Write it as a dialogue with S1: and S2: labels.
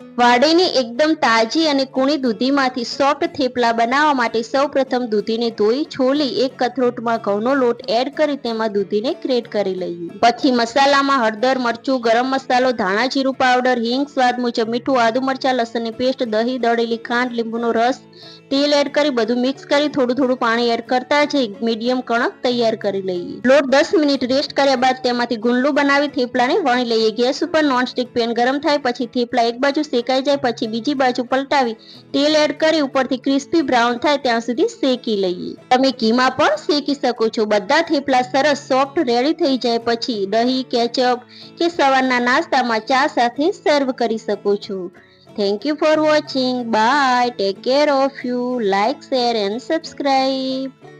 S1: વાડીની એકદમ તાજી અને કૂણી દૂધીમાંથી સોફ્ટ થેપલા બનાવવા માટે સૌપ્રથમ દૂધીને ધોઈ, છોલી, એક કથરોટમાં ઘઉંનો લોટ એડ કરી તેમાં દૂધીને ક્રેટ કરી લઈએ. પછી મસાલામાં હળદર, મરચું, ગરમ મસાલો, ધાણા જીરું પાવડર હિંગ સ્વાદ મુજબ મીઠું, આદુ મરચા લસણની પેસ્ટ, દહીં, દળેલી ખાંડ, લીંબુનો રસ, તેલ એડ કરી બધું મિક્સ કરી થોડું થોડું પાણી એડ કરતા જઈ મીડિયમ કણક તૈયાર કરી લઈએ. લોટ દસ મિનિટ રેસ્ટ કર્યા બાદ તેમાંથી ગુંડલું બનાવી થેપલાને વણી લઈએ. ગેસ ઉપર નોનસ્ટિક પેન ગરમ થાય પછી થેપલા એક બાજુ શેકાઈ જાય પછી બીજી બાજુ પલટાવી તેલ એડ કરી ઉપરથી ક્રિસ્પી બ્રાઉન થાય ત્યાં સુધી શેકી લઈએ. તમે ઘીમાં પણ શેકી શકો છો. બધા થેપલા સરસ સોફ્ટ રેડી થઈ જાય પછી દહીં કેચઅપ કે સવારના નાસ્તામાં ચા સાથે સર્વ કરી શકો છો. Thank you for watching bye take care of you like share and subscribe